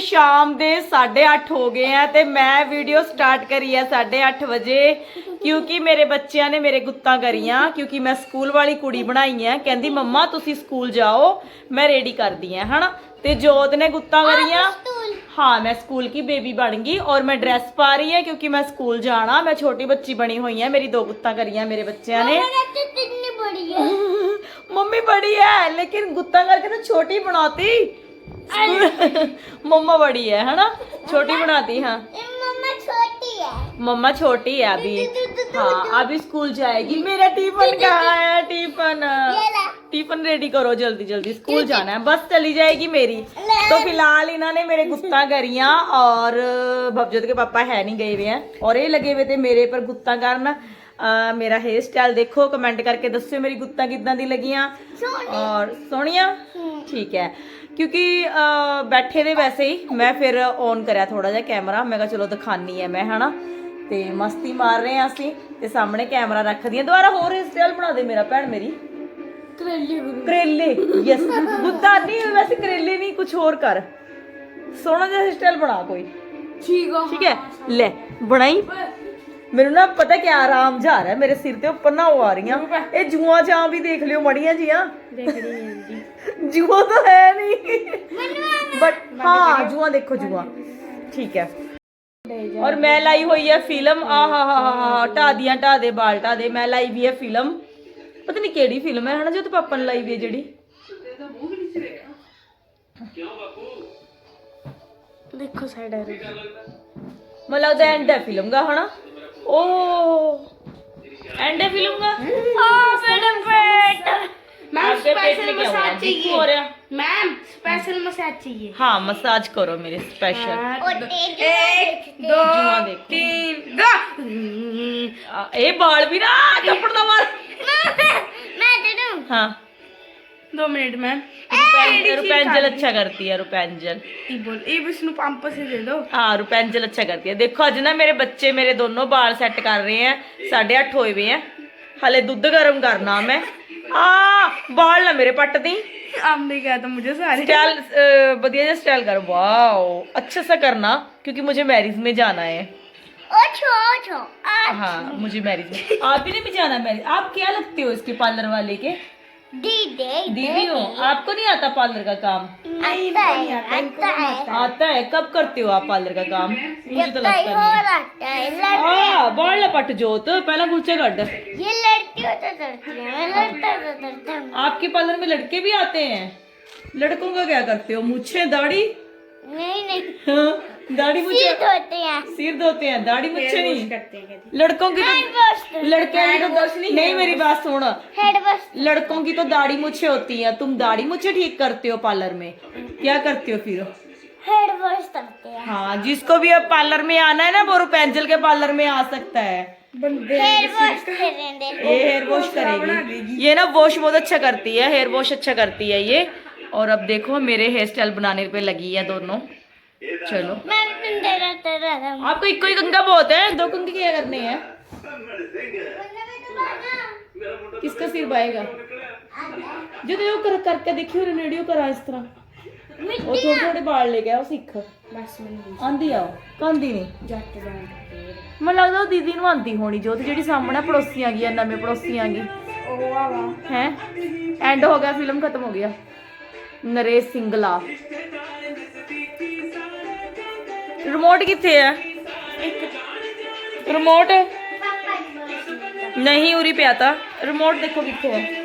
ਸ਼ਾਮ ਦੇ 8:30 ਹੋ ਗਏ ਆ ਤੇ ਮੈਂ ਵੀਡੀਓ ਸਟਾਰਟ ਕਰੀ ਆ 8:30 ਵਜੇ। ਕਿਉਂਕਿ ਮੇਰੇ ਬੱਚਿਆਂ ਨੇ ਮੇਰੇ ਗੁੱਤਾਂ ਕਰੀਆਂ ਕਿਉਂਕਿ ਮੈਂ ਸਕੂਲ ਵਾਲੀ ਕੁੜੀ ਬਣਾਈ ਆ। ਕਹਿੰਦੀ ਮੰਮਾ ਤੁਸੀਂ ਸਕੂਲ ਜਾਓ ਮੈਂ ਰੈਡੀ ਕਰਦੀ ਆ ਹਨਾ? ਤੇ ਜੋਤ ਨੇ ਗੁੱਤਾਂ ਕਰੀਆਂ। ਹਾਂ ਮੈਂ ਸਕੂਲ ਕੀ ਬੇਬੀ ਬਣ ਗਈ ਔਰ ਮੈਂ ਡਰੈਸ ਪਾ ਰਹੀ ਹਾਂ ਕਿਉਂਕਿ ਮੈਂ ਸਕੂਲ ਜਾਣਾ। ਮੈਂ ਛੋਟੀ ਬੱਚੀ ਬਣੀ ਹੋਈ ਆ ਮੇਰੀ ਦੋ ਗੁੱਤਾ ਕਰੀਆਂ ਮੇਰੇ ਬੱਚਿਆਂ ਨੇ। ਮੰਮੀ ਬੜੀ ਹੈ ਲੇਕਿਨ ਗੁੱਤਾ ਕਰਕੇ ਤਾਂ ਛੋਟੀ ਬਣਾਤੀ। मम्मा बड़ी है है ना? छोटी बनाती हाँ। मम्मा छोटी है। मम्मा छोटी है अभी। हाँ अभी स्कूल जाएगी। मेरा टिफ़िन कहाँ है? टिफ़िन। टिफ़िन रेडी करो जल्दी जल्दी। स्कूल जाना है। बस चली जाएगी मेरी। तो फ़िलहाल इन्होंने मेरे गुत्ता करियाँ और भवजोत के पापा है नहीं गए हुए हैं। और ये लगे हुए थे मेरे पर गुत्ता करना। मेरा हेयर स्टाइल देखो कमेंट करके दस्यो मेरी गुत्ता किदां दी लगियाँ। और सोनिया? ठीक है। ਕਿਉਂਕਿ ਬੈਠੇ ਦੇ ਵੈਸੇ ਹੀ ਮੈਂ ਫਿਰ ਔਨ ਕਰਿਆ ਥੋੜਾ ਜਿਹਾ ਕੈਮਰਾ ਮੈਂ ਕਿਹਾ ਚਲੋ ਦਿਖਾਨੀ ਹੈ ਮੈਂ ਹਨਾ? ਤੇ ਮਸਤੀ ਮਾਰ ਰਹੇ ਆ ਅਸੀਂ ਤੇ ਸਾਹਮਣੇ ਕੈਮਰਾ ਰੱਖਦੀ ਆ ਦੁਬਾਰਾ ਹੋਰ ਹੇਅਰ ਸਟਾਈਲ ਬਣਾ ਦੇ ਮੇਰਾ ਭੈਣ ਮੇਰੀ। ਕਰੇਲੇ ਯਸ ਗੁੱਦਾ ਨਹੀਂ ਵੈਸੇ ਕਰੇਲੇ ਨਹੀਂ ਕੁਝ ਹੋਰ ਕਰ। ਸੋਹਣਾ ਜਿਹਾ ਸਟਾਈਲ ਬਣਾ ਕੋਈ। ਠੀਕ ਆ। ਠੀਕ ਹੈ? ਲੈ ਬਣਾਈ। ਮੈਨੂੰ ਨਾ ਪਤਾ ਕਿ ਆਰਾਮ ਜਾ ਰਿਹਾ। ਮੇਰੇ ਸਿਰ ਤੇ ਉੱਪਰ ਨਾ ਉਹ ਆ ਰਹੀਆਂ। ਇਹ ਜੂਆਂ ਜਾਂ ਵੀ ਦੇਖ ਲਿਓ ਮੜੀਆਂ ਜੀਆਂ। ਜੂਆਂ ਤਾਂ ਹੈ ਨਹੀਂ। ਬਟ ਹਾਂ ਜੂਆਂ ਦੇਖੋ ਜੂਆਂ। ਠੀਕ ਹੈ। ਔਰ ਮੈਂ ਲਾਈ ਹੋਈ ਹੈ ਫਿਲਮ ਆ ਹਾ ਹਾ ਹਾ ਹਾ ਢਾ ਦੀਆਂ ਢਾ ਦੇ ਬਾਲ ਢਾ ਦੇ ਮੈਂ ਲਾਈ ਵੀ ਹੈ ਫਿਲਮ। ਪਤਾ ਨਹੀਂ ਕਿਹੜੀ ਫਿਲਮ ਹੈ ਹਨਾ ਜੋ ਤੇ ਪਾਪਾ ਨੇ ਲਾਈ ਵੀ ਹੈ ਜਿਹੜੀ। ਦੇਖੋ ਸਾਈਡ ਰਹੀ ਮੈਨੂੰ ਲੱਗਦਾ ਐਂਡ ਹੈ ਫਿਲਮ ਦਾ ਹਨਾ? ਓ ਐਂਡ ਹੈ ਫਿਲਮ ਦਾ? स्पेशल हो है? मसाज हो चाहिए। मैम स्पेशल मसाज चाहिए। हाँ मसाज करो मेरे स्पेशल एक दो तीन गो आ, ए बाल भी ना थप्पड़ ना मार। मैं दे दूँ? हाँ। दो मिनट मैम रुपेंजल अच्छा करती है रुपेंजल ये बोल ये इसनु पंप से दे दो। हाँ रुपेंजल अच्छा करती है। देखो अज ना मेरे बच्चे मेरे दोनों बाल सेट कर रहे हैं। साढ़े अठ होए हुए हैं। हले दूध गर्म करना मैं। आ बाल ना मेरे पट दी। आपने कहा था मुझे सारे। स्टाइल अ, बढ़िया जा स्टाइल करो वाओ अच्छा सा करना क्योंकि मुझे मैरिज में जाना है। ओछो छो छो हाँ मुझे मैरिज में आप ही नहीं भी जाना मैरिज आप क्या लगते हो इसके पार्लर वाले के? दीदी हो। आपको नहीं आता पार्लर का काम? आता है आता है आता है। कब करते हो आप पार्लर का काम? मुझे तो लगता हो। है पहला कट ये लड़ती हो। तो डरती है मैं लड़ता तो डरता हूँ। आपके पार्लर में लड़के भी आते हैं? लड़कों का क्या करते हो? मुझे दाढ़ी? नहीं नहीं। हाँ, दाढ़ी सीध होते हैं। सिर धोते हैं दाढ़ी मुझे नहीं। करते हैं लड़कों की तो वॉश लड़के की तो नहीं मेरी बात सुन। हेड वॉश लड़कों की तो दाढ़ी मुच्छे होती है तुम दाढ़ी मुच्छे ठीक करते हो पार्लर में। क्या करते हो फिर? हेड वॉश करते हैं। हाँ जिसको भी अब पार्लर में आना है ना वो पेंसिल के पार्लर में आ सकता है। बंदे वॉश करेंगे। ये हेयर वॉश करेगी। ये ना वॉश बहुत अच्छा करती है हेयर वॉश अच्छा करती है ये। और अब देखो मेरे हेयर स्टाइल बनाने पे लगी है दोनों। चलो मैं भी तेरा रहता रहता हूँ आपको एक कोई कंगा बहुत है दो कंगे क्या करने हैं किसका सिर बाएगा जो देखो कर करके देखियो रेडियो करा इस तरह ਉਹ ਥੋੜੇ ਥੋੜੇ ਬਾਲ ਲੈ ਗਿਆ ਉਹ ਸਿੱਖ बस मैंने ਆਂਦੀ ਆ ਉਹ ਕਾਂਦੀ ਨਹੀਂ जाते जाते ਮੈਨੂੰ ਲੱਗਦਾ ਉਹ ਦੀਦੀ ਨੂੰ ਆਂਦੀ ਹੋਣੀ ਜੋਤ ਜਿਹੜੀ ਸਾਹਮਣੇ ਪੜੋਸੀ ਆ ਗਈ ਆ ਨਵੇਂ ਪੜੋਸੀ ਆ ਗਈ ओ वाह ਹੈ ਐਂਡ ਹੋ ਗਿਆ ਫਿਲਮ ਖਤਮ ਹੋ ਗਿਆ ਨਰੇਸ਼ ਸਿੰਗਲਾ ਰਿਮੋਟ ਕਿੱਥੇ ਹੈ ਰਿਮੋਟ ਨਹੀਂ ਉਰੀ ਪਿਆ ਤਾ ਰਿਮੋਟ ਦੇਖੋ ਕਿੱਥੇ ਹੈ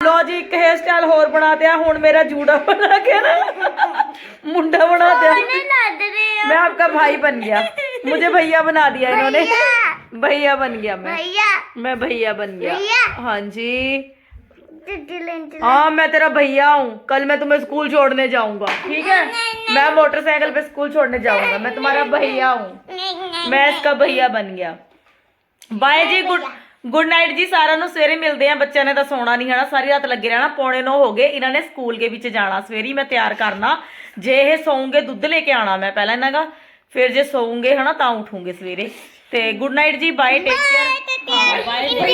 ਲੋ ਜੀ ਇੱਕ ਹੇਅਰ ਸਟਾਈਲ ਹੋਰ ਬਣਾ ਦਿਆ ਹੁਣ ਮੇਰਾ ਜੂੜਾ ਬਣਾ ਕੇ ਨਾ ਮੁੰਡਾ ਬਣਾ ਦਿਆ मैं लड़ रही हूँ मैं आपका भाई बन गया मुझे भैया बना दिया इन्होंने भैया भैया बन गया मैं भैया मैं भैया बन गया भैया। हाँ जी चिट्ठी लेंटी हाँ मैं तेरा भैया हूँ कल मैं तुम्हें स्कूल छोड़ने जाऊंगा ठीक है मैं मोटरसाइकिल पे स्कूल छोड़ने जाऊंगा मैं तुम्हारा भैया हूँ मैं इसका भैया बन गया ਬਾਏ ਜੀ ਗੁੱਡ ਗੁੱਡ ਨਾਈਟ ਜੀ ਸਾਰਿਆਂ ਨੂੰ ਸਵੇਰੇ ਮਿਲਦੇ ਆ ਬੱਚਿਆਂ ਨੇ ਤਾਂ ਸੌਣਾ ਨਹੀਂ ਹਨਾ ਸਾਰੀ ਰਾਤ ਲੱਗੇ ਰਹਿਣਾ ਪੌਣੇ 9 ਹੋ ਗਏ ਇਹਨਾਂ ਨੇ ਸਕੂਲ ਦੇ ਵਿੱਚ ਜਾਣਾ ਸਵੇਰੇ ਹੀ ਮੈਂ ਤਿਆਰ ਕਰਨਾ ਜੇ ਇਹ ਸੌਂਗੇ ਦੁੱਧ ਲੈ ਕੇ ਆਣਾ ਮੈਂ ਪਹਿਲਾਂ ਇਹਨਾਂ ਦਾ ਫਿਰ ਜੇ ਸੌਂਗੇ ਹਨਾ ਤਾਂ ਉਠੂਗੇ ਸਵੇਰੇ ਤੇ ਗੁੱਡ ਨਾਈਟ ਜੀ ਬਾਏ ਟੇਕ केयर हाँ बाय हाँ भैया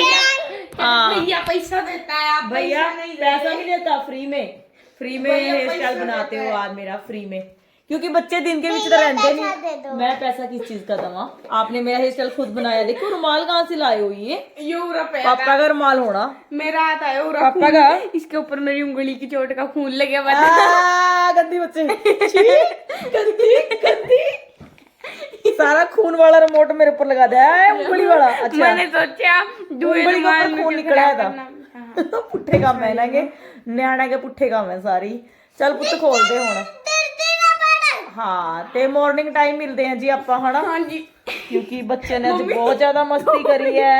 पैसा देता है आप भैया पैसा नहीं देता। फ्री में। फ्री में हेयर स्टाइल बनाते हो आप मेरा फ्री में। क्योंकि बच्चे दिन के बीच रहते नहीं। मैं पैसा किस चीज़ का दवा? आपने मेरा हेयर स्टाइल खुद बनाया। देखो रुमाल कहाँ से लाए हो ये? यूरोप है पापा का रुमाल होना। मेरा हाथ आया पापा का? इसके ऊपर मेरी उंगली की चोट का खून लगे गंदी बच्चे। गंदी गंदी। सारा खून वाला रिमोट मेरे ऊपर लगा दिया है उंगली वाला अच्छा मैंने सोचा दुए उंगली के रुमाल ऊपर में खून क्यों निकला है खराब था करना? ਪੁੱਠੇ ਕੰਮ ਹੈ ਇਹਨਾਂ ਕੇ ਨਿਆਣਿਆਂ ਕੇ ਪੁੱਠੇ ਕੰਮ ਹੈ ਸਾਰੀ ਚੱਲ ਪੁੱਤ ਖੋਲਦੇ ਹੁਣ ਹਾਂ ਤੇ ਮਾਰਨਿੰਗ ਟਾਈਮ ਮਿਲਦੇ ਆ ਜੀ ਆਪਾਂ ਹਨਾ हाँ जी ਕਿਉਂਕਿ ਬੱਚੇ ਨੇ ਅੱਜ ਬਹੁਤ ਜ਼ਿਆਦਾ ਮਸਤੀ ਕਰੀ ਹੈ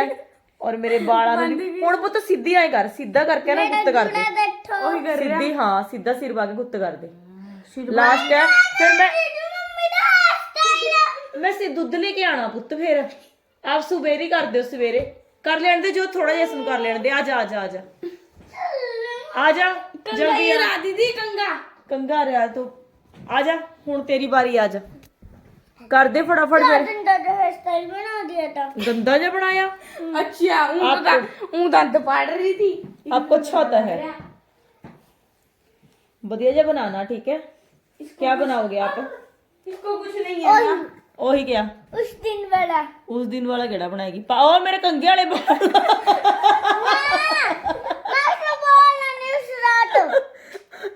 ਔਰ ਮੇਰੇ ਬਾਲਾਂ ਨੂੰ ਨੀ- ਹੁਣ ਪੁੱਤ ਸਿੱਧੀ ਆਏ ਕਰ ਸਿੱਧਾ ਕਰਕੇ ਨਾ ਗੁੱਤ ਕਰ ਦੇ बैठो ਸਿੱਧੀ ਹਾਂ ਸਿੱਧਾ ਸਿਰ ਪਾ ਕੇ ਗੁੱਤ ਕਰ ਦੇ ਲਾਸਟ ਹੈ ਫਿਰ ਮੈਂ ਮੈਂ ਸੇ ਦੁੱਧ ਲੈ ਕੇ ਆਣਾ ਪੁੱਤ ਫਿਰ ਆਪ ਸਵੇਰੇ ਹੀ ਕਰ ਦਿਓ ਸਵੇਰੇ ਕਰ ਲੈਣ ਦੇ ਜੋ ਥੋੜਾ ਜਿਹਾ ਇਸ ਨੂੰ ਕਰ ਲੈਣ ਦੇ ਆ ਜਾ ਆ ਜਾ ਆ ਜਾ ਆ ਜਾ ਜਲਦੀ ਆ दीदी कंगा ਕੰਗਾ ਰਿਆ ਤੂੰ ਆ ਜਾ ਹੁਣ ਤੇਰੀ ਵਾਰੀ ਆ ਜਾ ਕਰ ਦੇ ਫਟਾਫਟ ਫਿਰ हेयर स्टाइल बना दिया था ਗੰਦਾ ਜਿਹਾ ਬਣਾਇਆ अच्छा ऊँ तो दा- ऊँ दंद फाड़ रही थी आपको अच्छा होता है बढ़िया जिहा बनाना ठीक है क्या बनाओगे आप इसको कुछ नहीं है ना ਉਹੀ क्या उस दिन वाला ਉਸ ਦਿਨ ਵਾਲਾ ਕਿਹੜਾ ਬਣਾਏਗੀ ਪਾਓ ਮੇਰੇ ਕੰਗੇ ਵਾਲੇ ਬਾਲ मैं तो बोला नहीं उस रात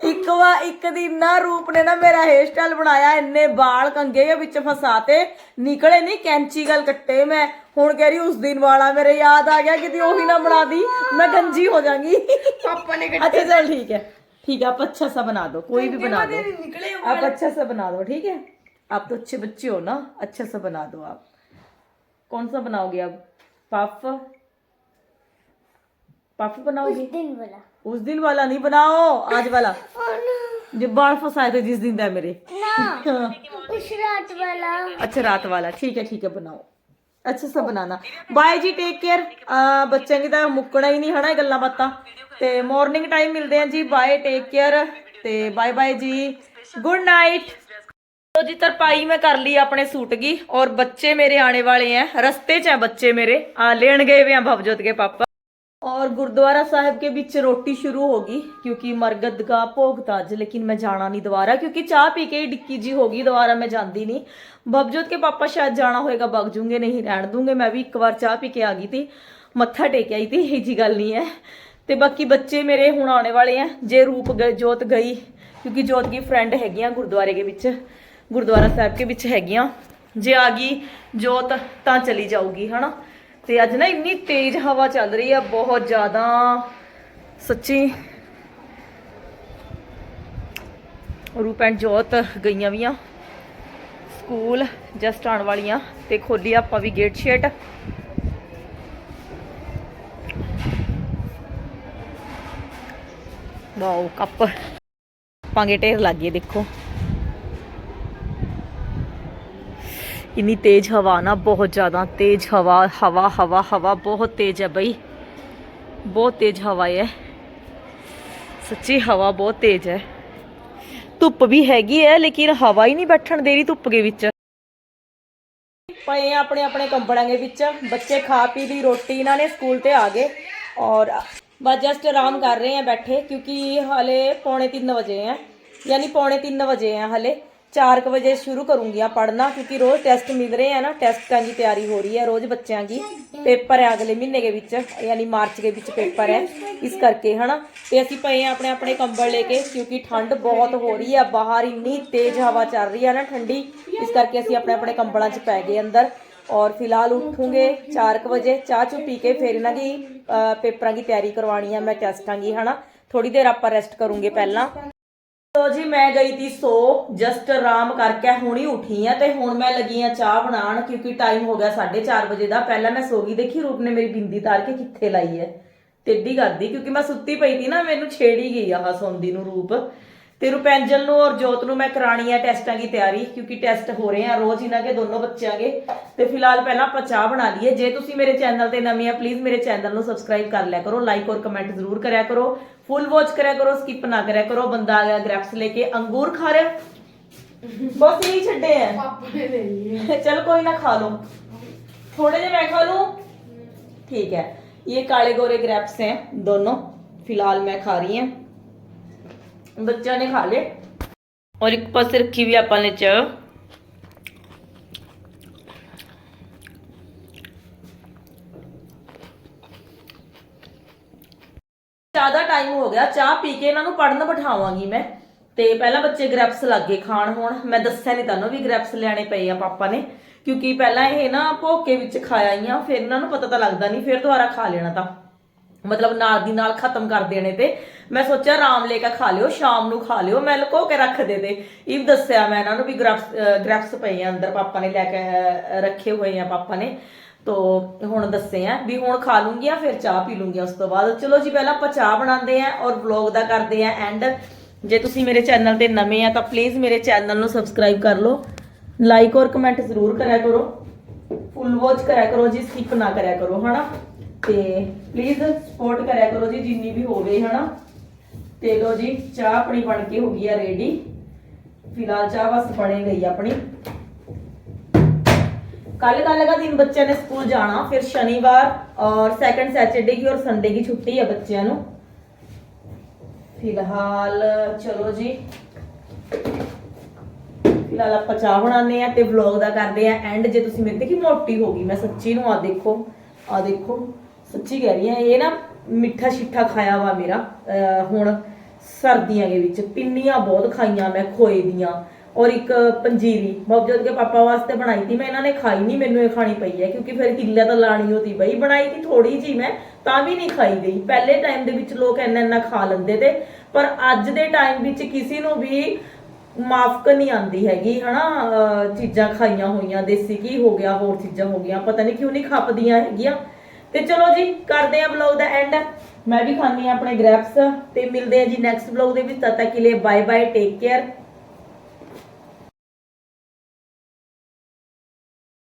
ਇੱਕ ਵਾਰ ਇੱਕ ਦਿਨ ਨਾ ਰੂਪ ਨੇ ਨਾ ਮੇਰਾ ਹੇਅਰ ਸਟਾਈਲ ਬਣਾਇਆ ਇੰਨੇ ਵਾਲ ਕੰਗੇ ਦੇ ਵਿੱਚ ਫਸਾਤੇ ਨਿਕਲੇ ਨਹੀਂ ਕੈਂਚੀ ਗੱਲ ਕੱਟੇ ਮੈਂ ਹੁਣ ਕਹਿ ਰਹੀ ਉਸ ਦਿਨ ਵਾਲਾ ਮੇਰੇ ਯਾਦ ਆ ਗਿਆ ਕਿਤੇ ਉਹੀ ਨਾ ਬਣਾ ਦੀ ਮੈਂ ਗੰਜੀ ਹੋ ਜਾਗੀ पापा ने अच्छा चल ठीक है ठीक है आप अच्छा सा बना दो कोई भी बना दो निकले आप अच्छा सा बना दो ठीक है आप तो अच्छे बच्चे हो ना अच्छा सा बना दो आप कौन सा बनाओगे अब पफ पफ बनाओगे दिन वाला उस दिन वाला नहीं बनाओ आज वाला जो बाल फंसाए थे जिस दिन था मेरे ना उस रात वाला अच्छा रात वाला ठीक है ठीक है बनाओ ਅੱਛਾ ਸਾ ਬਣਾਣਾ ਬਾਏ ਜੀ ਟੇਕ ਕੇਅਰ ਬੱਚਿਆਂ ਦੀ ਤਾਂ ਮੁੱਕਣਾ ਹੀ ਨਹੀਂ ਹਨਾ ਇਹ ਗੱਲਾਂ ਬਾਤਾਂ ਤੇ ਮਾਰਨਿੰਗ ਟਾਈਮ ਮਿਲਦੇ ਆਂ ਜੀ ਬਾਏ ਟੇਕ ਕੇਅਰ ਤੇ ਬਾਏ ਬਾਏ ਜੀ ਗੁੱਡ ਨਾਈਟ तो जी तरपाई मैं कर ली अपने सूट की और बच्चे मेरे आने वाले हैं रस्ते च हैं बच्चे मेरे आ, लेन गए हुए हैं भवजोत के पापा और गुरुद्वारा साहब के बीच रोटी शुरू होगी क्योंकि मरगद का भोग था आज लेकिन मैं जाना नहीं दोबारा क्योंकि चाह पी के ही डिक्की जी होगी दोबारा मैं जाती नहीं भवजोत के पापा शायद जाना होएगा बग जूंगे नहीं रहन दूंगे मैं भी एक बार चाह पी के आ गई थी ਮੱਥਾ ਟੇਕ ਆਈ ਤੀ ਇਹ ਜੀ ਗੱਲ ਨਹੀਂ ਹੈ ਤੇ ਬਾਕੀ ਬੱਚੇ ਮੇਰੇ ਹੁਣ ਆਉਣੇ ਵਾਲੇ ਆ ਜੇ ਰੂਪ ਗਏ ਜੋਤ ਗਈ ਕਿਉਂਕਿ ਜੋਤ ਦੀ ਫਰੈਂਡ ਹੈਗੀਆਂ ਗੁਰਦੁਆਰੇ ਦੇ ਵਿੱਚ ਗੁਰਦੁਆਰਾ ਸਾਹਿਬ ਕੇ ਵਿੱਚ ਹੈਗੀਆਂ। ਜੇ ਆ ਗਈ ਜੋਤ ਤਾਂ ਚਲੀ ਜਾਊਗੀ, ਹਨਾ? ਤੇ ਅੱਜ ਨਾ ਇੰਨੀ ਤੇਜ਼ ਹਵਾ ਚੱਲ ਰਹੀ ਆ, ਬਹੁਤ ਜ਼ਿਆਦਾ ਸੱਚੀ। ਰੂਪ ਐਂਡ ਜੋਤ ਗਈਆਂ ਵੀਆਂ। ਸਕੂਲ ਜਸਟ ਆਉਣ ਵਾਲੀਆਂ ਤੇ ਖੋਲੀ ਆਪਾਂ ਵੀ ਗੇਟ ਸ਼ੇਟ ਵਾਓ, ਕੱਪ। ਪਾਂਗੇ ਢੇਰ ਲੱਗੇ, ਦੇਖੋ। ਇੰਨੀ ਤੇਜ਼ ਹਵਾ ਨਾ, ਬਹੁਤ ਜ਼ਿਆਦਾ ਤੇਜ਼ ਹਵਾ ਹਵਾ ਹਵਾ ਹਵਾ, ਬਹੁਤ ਤੇਜ਼ ਹੈ ਬਈ। ਬਹੁਤ ਤੇਜ਼ ਹਵਾ ਹੈ। ਸੱਚੀ ਹਵਾ ਬਹੁਤ ਤੇਜ਼ ਹੈ। ਧੁੱਪ ਵੀ ਹੈਗੀ ਹੈ, ਲੇਕਿਨ ਹਵਾ ਹੀ ਨਹੀਂ ਬੈਠਣ ਦੇ ਰਹੀ ਧੁੱਪ ਦੇ ਵਿੱਚ। ਪਏ ਆਪਣੇ ਆਪਣੇ ਕੰਬੜਾਂ ਦੇ ਵਿੱਚ। ਬੱਚੇ ਖਾ ਪੀ ਲਈ, ਰੋਟੀ ਇਹਨਾਂ ਨੇ ਸਕੂਲ ਤੇ ਆ ਗਏ। ਔਰ ਬਸ ਜਸਟ ਆਰਾਮ ਕਰ ਰਹੇ ਆ ਬੈਠੇ, ਕਿਉਂਕਿ ਹਲੇ ਪੌਣੇ 3 ਵਜੇ ਆ। ਯਾਨੀ ਪੌਣੇ 3 ਵਜੇ ਆ ਹਲੇ। 4 ਵਜੇ ਸ਼ੁਰੂ ਕਰੂੰਗੀ ਆ ਪੜਨਾ ਕਿਉਂਕਿ ਰੋਜ਼ ਟੈਸਟ ਮਿਲ ਰਹੇ ਆ ਨਾ ਟੈਸਟਾਂ ਦੀ ਤਿਆਰੀ ਹੋ ਰਹੀ ਹੈ ਰੋਜ਼ ਬੱਚਿਆਂ ਦੀ। ਪੇਪਰ ਹੈ ਅਗਲੇ ਮਹੀਨੇ ਦੇ ਵਿੱਚ, ਯਾਨੀ ਮਾਰਚ ਦੇ ਵਿੱਚ ਪੇਪਰ ਹੈ। ਇਸ ਕਰਕੇ, ਹਨਾ? ਤੇ ਅਸੀਂ ਪਏ ਆ ਆਪਣੇ ਆਪਣੇ ਕੰਬਲ ਲੈ ਕੇ, ਕਿਉਂਕਿ ਠੰਡ ਬਹੁਤ ਹੋ ਰਹੀ ਹੈ ਬਾਹਰ ਇੰਨੀ ਤੇਜ਼ ਹਵਾ ਚੱਲ ਰਹੀ ਹੈ ਨਾ ਠੰਡੀ, ਇਸ ਕਰਕੇ ਅਸੀਂ ਆਪਣੇ ਆਪਣੇ ਕੰਬਲਾਂ 'ਚ ਪੈ ਗਏ ਅੰਦਰ। ਔਰ ਫਿਲਹਾਲ ਉੱਠੂਗੇ 4 ਵਜੇ, ਚਾਹ ਚੂ ਪੀ ਕੇ ਫਿਰ ਇਹਨਾਂ ਦੀ ਪੇਪਰਾਂ ਦੀ ਤਿਆਰੀ ਕਰਵਾਉਣੀ ਆ, ਮੈਂ ਟੈਸਟਾਂ ਦੀ ਹਨਾ? ਥੋੜੀ ਦੇਰ ਆਪਾਂ ਰੈਸਟ ਕਰੂੰਗੇ ਪਹਿਲਾਂ। ਤੋ ਜੀ, ਮੈਂ ਗਈ ਤੀ ਸੋ ਜਸਟ ਆਰਾਮ ਕਰਕੇ ਹੁਣੀ ਉੱਠੀ ਆ ਤੇ ਹੁਣ ਮੈਂ ਲੱਗੀ ਆ ਚਾਹ ਬਣਾਉਣ ਕਿਉਂਕਿ ਟਾਈਮ ਹੋ ਗਿਆ 4:30 ਵਜੇ ਦਾ। ਪਹਿਲਾਂ ਮੈਂ ਸੋ ਗਈ, ਦੇਖੀ ਰੂਪ ਨੇ ਮੇਰੀ ਬਿੰਦੀ ਤਾਰ ਕੇ ਕਿੱਥੇ ਲਾਈ ਹੈ। ਟੇਢੀ ਕਰਦੀ, ਕਿਉਂਕਿ ਮੈਂ ਸੁੱਤੀ ਪਈ ਸੀ ਨਾ, ਮੈਨੂੰ ਛੇੜੀ ਗਈ ਆਹ ਸੌਂਦੀ ਨੂੰ ਰੂਪ। ਤੇ ਰੁਪੈਂਜਲ ਨੂੰ ਔਰ ਜੋਤ ਨੂੰ ਮੈਂ ਕਰਾਣੀ ਆ ਟੈਸਟਾਂ ਦੀ ਤਿਆਰੀ ਕਿਉਂਕਿ ਟੈਸਟ ਹੋ ਰਹੇ ਆ ਰੋਜ਼ ਇਹਨਾਂ ਕੇ ਦੋਨੋਂ ਬੱਚਿਆਂ ਕੇ ਤੇ ਫਿਲਹਾਲ ਪਹਿਲਾਂ ਆਪਾਂ ਚਾਹ ਬਣਾ ਲਈਏ ਜੇ ਤੁਸੀਂ ਮੇਰੇ ਚੈਨਲ ਤੇ ਨਵੇਂ ਆ ਪਲੀਜ਼ ਮੇਰੇ ਚੈਨਲ ਨੂੰ ਸਬਸਕ੍ਰਾਈਬ ਕਰ ਲਿਆ ਕਰੋ ਲਾਈਕ ਔਰ ਕਮੈਂਟ ਜ਼ਰੂਰ ਕਰਿਆ ਕਰੋ ਫੁੱਲ ਵਾਚ ਕਰਿਆ ਕਰੋ ਸਕਿਪ ਨਾ ਕਰਿਆ ਕਰੋ ਬੰਦਾ ਆ ਗਿਆ ਗ੍ਰੈਪਸ ਲੈ ਕੇ ਅੰਗੂਰ ਖਾ ਰਿਹਾ ਬਸ ਇਹੀ ਛੱਡੇ ਆ पापा ने ले लिए चल कोई ना खा लो थोड़े जे मैं खा लूं ठीक है ये काले गोरे ग्रेप्स हैं दोनों फिलहाल मैं खा रही हैं ਬੱਚਿਆਂ ਨੇ ਖਾ ਲਏ। ਔਰ ਇੱਕ ਪਾਸੇ ਰੱਖੀ ਵੀ ਆਪਾਂ ਨੇ ਚਾਹ ਚਾਹ ਦਾ ਟਾਈਮ ਹੋ ਗਿਆ ਚਾਹ ਪੀ ਕੇ ਇਹਨਾਂ ਨੂੰ ਪੜਨ ਬਿਠਾਵਾਂਗੀ ਮੈਂ। ਤੇ ਪਹਿਲਾਂ ਬੱਚੇ ਗ੍ਰੈਪਸ ਲੱਗੇ ਖਾਣ ਹੁਣ। ਮੈਂ ਦੱਸਿਆ ਨਹੀਂ ਤੁਹਾਨੂੰ ਵੀ ਗ੍ਰੈਪਸ ਲੈਣੇ ਪਏ ਆ ਪਾਪਾ ਨੇ। ਕਿਉਂਕਿ ਪਹਿਲਾਂ ਇਹ ਨਾ ਭੋਕੇ ਵਿੱਚ ਖਾਇਆ ਹੀ ਆ ਫਿਰ ਇਹਨਾਂ ਨੂੰ ਪਤਾ ਤਾਂ ਲੱਗਦਾ ਨਹੀਂ ਫਿਰ ਦੁਬਾਰਾ ਖਾ ਲੈਣਾ ਤਾਂ। ਮਤਲਬ ਨਾਲ ਦੀ ਨਾਲ ਖਤਮ ਕਰ ਦੇਣੇ ਤੇ। ਮੈਂ ਸੋਚਿਆ ਆਰਾਮ ਲੈ ਕੇ ਖਾ ਲਿਓ, ਸ਼ਾਮ ਨੂੰ ਖਾ ਲਿਓ, ਮੈਂ ਲੁਕੋ ਕੇ ਰੱਖ ਦੇ ਤੇ। ਇਹ ਦੱਸਿਆ ਮੈਂ ਇਹਨਾਂ ਨੂੰ ਵੀ ਗ੍ਰੈਪਸ ਗ੍ਰੈਪਸ ਪਏ ਆ ਅੰਦਰ, ਪਾਪਾ ਨੇ ਲੈ ਕੇ ਰੱਖੇ ਹੋਏ ਆ ਪਾਪਾ ਨੇ। ਤੋ ਹੁਣ ਦੱਸੇ ਆ ਵੀ ਹੁਣ ਖਾ ਲੂੰਗੀ ਆ ਫਿਰ ਚਾਹ ਪੀ ਲੂੰਗੀ ਉਸ ਤੋਂ ਬਾਅਦ। ਚਲੋ ਜੀ, ਪਹਿਲਾਂ ਆਪਾਂ ਚਾਹ ਬਣਾਉਂਦੇ ਆ ਔਰ ਵਲੌਗ ਦਾ ਕਰਦੇ ਆ ਐਂਡ ਜੇ ਤੁਸੀਂ ਮੇਰੇ ਚੈਨਲ ਤੇ ਨਵੇਂ ਆ ਤਾਂ ਪਲੀਜ਼ ਮੇਰੇ ਚੈਨਲ ਨੂੰ ਸਬਸਕ੍ਰਾਈਬ ਕਰ ਲਓ। ਲਾਈਕ ਔਰ ਕਮੈਂਟ ਜ਼ਰੂਰ ਕਰਿਆ ਕਰੋ। ਫੁੱਲ ਵਾਚ ਕਰਿਆ ਕਰੋ ਜੀ ਸਕਿਪ ਨਾ ਕਰਿਆ ਕਰੋ, ਹਨਾ? ਤੇ ਪਲੀਜ਼ ਸਪੋਰਟ ਕਰਿਆ ਕਰੋ ਜੀ, ਜਿੰਨੀ ਵੀ ਹੋਵੇ, ਹਨਾ? ਤੇ ਲੋ ਜੀ, ਚਾਹ ਆਪਣੀ ਬਣ ਕੇ ਹੋ ਗਈ ਆ ਰੈਡੀ ਫਿਲਹਾਲ ਚਾਹ ਬਸ ਬਣੇ ਗਈ ਆਪਣੀ। ਕੱਲ ਕੱਲ ਦਾ ਦਿਨ ਬੱਚਿਆਂ ਨੇ ਸਕੂਲ ਜਾਣਾ, ਫਿਰ ਸ਼ਨੀਵਾਰ ਔਰ ਸੈਕੰਡ ਸੈਚਰਡੇ ਕੀ ਔਰ ਸੰਡੇ ਕੀ ਛੁੱਟੀ ਹੈ ਬੱਚਿਆਂ ਨੂੰ। ਫਿਲਹਾਲ ਚਲੋ ਜੀ। ਫਿਲਹਾਲ ਆਪਾਂ ਚਾਹ ਬਣਾਉਂਦੇ ਆ ਤੇ ਵਲੌਗ ਦਾ ਕਰਦੇ ਆ ਐਂਡ ਜੇ ਤੁਸੀਂ ਮੇਰੇ ਦੇਖੀ ਮੋਟੀ ਹੋ ਗਈ, ਮੈਂ ਸੱਚੀ ਨੂੰ ਆ ਦੇਖੋ ਆ ਦੇਖੋ। ਸੱਚੀ ਕਹਿ ਰਹੀ ਆ, ਇਹ ਨਾ ਮਿੱਠਾ ਛਿੱਠਾ ਖਾਇਆ ਵਾ ਮੇਰਾ, ਅਹ ਹੁਣ ਸਰਦੀਆਂ ਦੇ ਵਿੱਚ ਪਿੰਨੀਆਂ ਬਹੁਤ ਖਾਈਆਂ ਮੈਂ, ਖੋਏ ਦੀਆਂ। ਔਰ ਇੱਕ ਪੰਜੀਰੀ ਮੌਜੂਦ ਕੇ ਪਾਪਾ ਵਾਸਤੇ ਬਣਾਈ ਤੀ, ਮੈਂ ਇਹਨਾਂ ਨੇ ਖਾਈ ਨਹੀਂ ਮੈਨੂੰ ਇਹ ਖਾਣੀ ਪਈ ਹੈ, ਕਿਉਂਕਿ ਫਿਰ ਹਿੱਲਾ ਤਾਂ ਲਾਣੀ ਹੋਤੀ ਬਈ। ਬਣਾਈ ਤੀ ਥੋੜੀ ਜੀ ਮੈਂ, ਤਾਂ ਵੀ ਨਹੀਂ ਖਾਈ ਗਈ। ਪਹਿਲੇ ਟਾਈਮ ਦੇ ਵਿੱਚ ਲੋਕ ਇੰਨਾ ਇੰਨਾ ਖਾ ਲੈਂਦੇ ਤੇ, ਪਰ ਅੱਜ ਦੇ ਟਾਈਮ ਵਿੱਚ ਕਿਸੇ ਨੂੰ ਵੀ ਮਾਫਕ ਨਹੀਂ ਆਂਦੀ ਹੈਗੀ, ਹਨਾ? ਚੀਜ਼ਾਂ ਖਾਈਆਂ ਹੋਈਆਂ, ਦੇਸੀ ਕੀ ਹੋ ਗਿਆ, ਹੋਰ ਚੀਜ਼ਾਂ ਹੋ ਗਈਆਂ, ਪਤਾ ਨਹੀਂ ਕਿਉਂ ਨਹੀਂ ਖਪਦੀਆਂ ਹੈਗੀਆਂ। ਤੇ ਚਲੋ ਜੀ, ਕਰਦੇ ਆ ਵਲੌਗ ਦਾ ਐਂਡ ਮੈਂ ਵੀ ਖਾਂਦੀ ਆ ਆਪਣੇ ਗ੍ਰੈਪਸ ਤੇ ਮਿਲਦੇ ਆ ਜੀ ਨੈਕਸਟ ਵਲੌਗ ਦੇ ਵਿੱਚ, ਤਦ ਤੱਕ ਲਈ ਬਾਏ ਬਾਏ ਟੇਕ ਕੇਅਰ